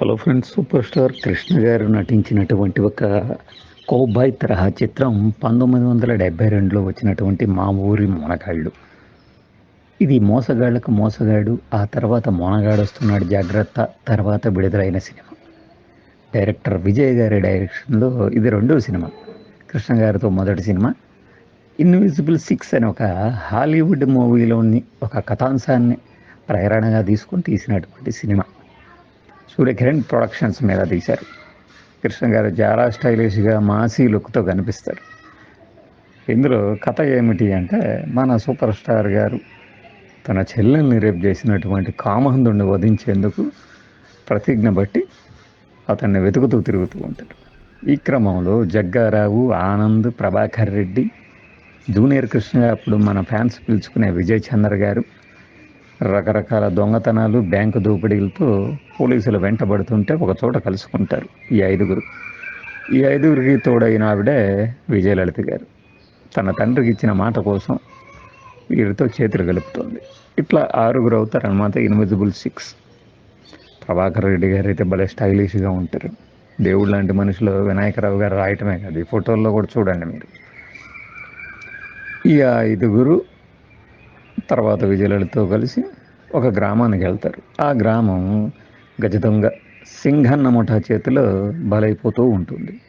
Hello friends super star Krishna garu నటించినటువంటి ఒక cowboy తరహా చిత్రం పంతొమ్మిది వందల డెబ్బై రెండులో వచ్చినటువంటి మా ఊరి మోనగాళ్ళు. ఇది మోసగాళ్ళకు మోసగాడు ఆ తర్వాత మోనగాడు వస్తున్నాడు జాగ్రత్త తర్వాత విడుదలైన సినిమా. డైరెక్టర్ విజయ్ గారి డైరెక్షన్లో ఇది రెండో సినిమా కృష్ణ గారితో మొదటి సినిమా. ఇన్విజిబుల్ సిక్స్ అనే ఒక హాలీవుడ్ మూవీలోని ఒక కథాంశాన్ని ప్రేరణగా తీసుకొని తీసినటువంటి సినిమా. సూర్యకిరణ్ ప్రొడక్షన్స్ మీద తీశారు. కృష్ణ గారు చాలా స్టైలిష్గా మాసీ లుక్తో కనిపిస్తారు. ఇందులో కథ ఏమిటి అంటే మన సూపర్ స్టార్ గారు తన చెల్లెల్ని రేపు చేసినటువంటి కామహందుని వధించేందుకు ప్రతిజ్ఞ బట్టి అతన్ని వెతుకుతూ తిరుగుతూ ఉంటాడు. ఈ క్రమంలో జగ్గారావు ఆనంద్ ప్రభాకర్ రెడ్డి జూనియర్ కృష్ణ అప్పుడు మన ఫ్యాన్స్ పిలుచుకునే విజయ్ చంద్ర గారు రకరకాల దొంగతనాలు బ్యాంకు దోపిడీలతో పోలీసులు వెంటబడుతుంటే ఒక చోట కలుసుకుంటారు ఈ ఐదుగురు. ఈ ఐదుగురికి తోడైన ఆవిడే విజయలలిత గారు. తన తండ్రికి ఇచ్చిన మాట కోసం వీరితో చేతులు కలుపుతుంది. ఇట్లా ఆరుగురు అవుతారు అనమాట ఇన్విజిబుల్ సిక్స్. ప్రభాకర్ రెడ్డి గారు అయితే భలే స్టైలిష్గా ఉంటారు. దేవుడు లాంటి మనుషులు వినాయకరావు గారు రాయటమే కాదు. ఈ ఫోటోల్లో కూడా చూడండి మీరు. ఈ ఐదుగురు తర్వాత విజయలలితో కలిసి ఒక గ్రామానికి వెళ్తారు. ఆ గ్రామం గజదొంగ సింఘన్న ముఠా చేతిలో బలైపోతూ ఉంటుంది.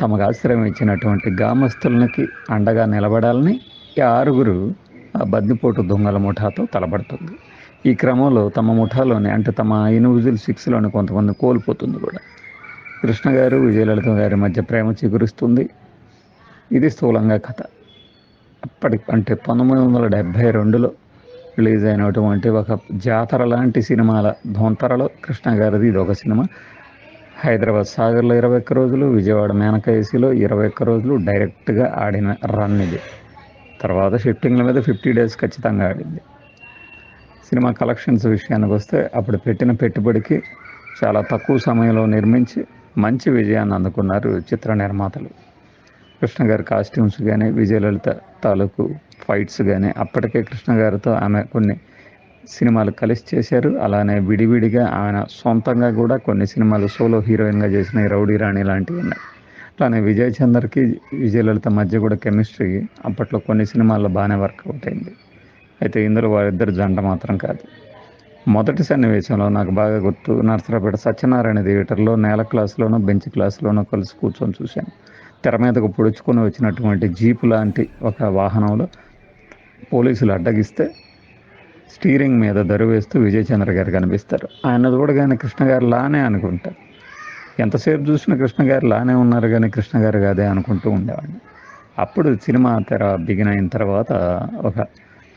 తమకు ఆశ్రయం ఇచ్చినటువంటి గ్రామస్తులకి అండగా నిలబడాలని ఈ ఆరుగురు ఆ బద్దిపోటు దొంగల ముఠాతో తలబడుతుంది ఈ క్రమంలో తమ ముఠాలోని అంటే తమ ఇన్విజువల్ సిక్స్లోని కొంతమంది కోల్పోతుంది కూడా. కృష్ణ గారు విజయలలిత గారి మధ్య ప్రేమ చిగురుస్తుంది. ఇది స్థూలంగా కథ. అప్పటి అంటే పంతొమ్మిది వందల డెబ్భై రెండులో రిలీజ్ అయినటువంటి ఒక జాతర లాంటి సినిమాల ధోంతరలో కృష్ణ గారిది ఇది ఒక సినిమా. హైదరాబాద్ సాగర్లో ఇరవై ఒక్క రోజులు విజయవాడ మేనకేసిలో ఇరవై ఒక్క రోజులు డైరెక్ట్గా ఆడిన రన్ ఇది. తర్వాత షిఫ్టింగ్ల మీద ఫిఫ్టీ డేస్ ఖచ్చితంగా ఆడింది. సినిమా కలెక్షన్స్ విషయానికి వస్తే అప్పుడు పెట్టిన పెట్టుబడికి చాలా తక్కువ సమయంలో నిర్మించి మంచి విజయాన్ని అందుకున్నారు చిత్ర నిర్మాతలు. కృష్ణ గారి కాస్ట్యూమ్స్ కానీ విజయలలిత తాలూకు ఫైట్స్ కానీ అప్పటికే కృష్ణ గారితో ఆమె కొన్ని సినిమాలు కలిసి చేశారు. అలానే విడివిడిగా ఆయన సొంతంగా కూడా కొన్ని సినిమాలు సోలో హీరోయిన్గా చేసిన రౌడీ రాణి లాంటివి ఉన్నాయి. అలానే విజయ్ చందర్కి విజయలలిత మధ్య కూడా కెమిస్ట్రీ అప్పట్లో కొన్ని సినిమాల్లో బాగానే వర్కౌట్ అయింది. అయితే ఇందులో వారిద్దరు జంట మాత్రం కాదు. మొదటి సన్నివేశంలో నాకు బాగా గుర్తు నర్సరాపేట సత్యనారాయణ థియేటర్లో నేల క్లాస్లోనూ బెంచ్ క్లాస్లోనూ కలిసి కూర్చొని చూశాను. తెర మీదకు పొడుచుకొని వచ్చినటువంటి జీపు లాంటి ఒక వాహనంలో పోలీసులు అడ్డగిస్తే స్టీరింగ్ మీద దరువేస్తూ విజయ్ చంద్ర గారు కనిపిస్తారు. ఆయన చూడగానే కృష్ణ గారు లానే అనుకుంటారు. ఎంతసేపు చూసినా కృష్ణ గారు లానే ఉన్నారు కానీ కృష్ణ గారు కాదే అనుకుంటూ ఉండేవాడిని అప్పుడు సినిమా తెర బిగిన్ అయిన తర్వాత ఒక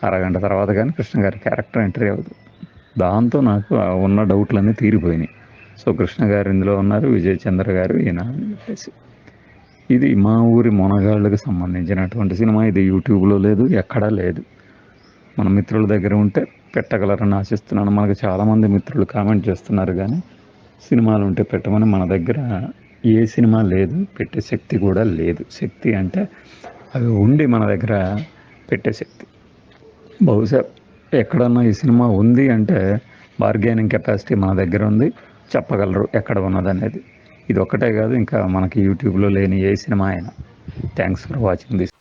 అరగంట తర్వాత కానీ కృష్ణ గారి క్యారెక్టర్ ఎంట్రీ అవ్వదు. దాంతో నాకు ఉన్న డౌట్లన్నీ తీరిపోయినాయి. సో కృష్ణ గారు ఇందులో ఉన్నారు విజయ్ చంద్ర గారు ఈయన అని చెప్పేసి. ఇది మా ఊరి మొనగాళ్ళకి సంబంధించినటువంటి సినిమా. ఇది యూట్యూబ్లో లేదు ఎక్కడా లేదు. మన మిత్రుల దగ్గర ఉంటే పెట్టగలరని ఆశిస్తున్నాను. మనకు చాలామంది మిత్రులు కామెంట్ చేస్తున్నారు కానీ సినిమాలు ఉంటే పెట్టమని మన దగ్గర ఏ సినిమా లేదు పెట్టే శక్తి కూడా లేదు. శక్తి అంటే అవి ఉండి మన దగ్గర పెట్టే శక్తి. బహుశా ఎక్కడన్నా ఈ సినిమా ఉంది అంటే బార్గెనింగ్ కెపాసిటీ మన దగ్గర ఉంది చెప్పగలరు ఎక్కడ ఉన్నదనేది. ఇది ఒక్కటే కాదు ఇంకా మనకి యూట్యూబ్లో లేని ఏ సినిమా అయినా. Thanks for watching this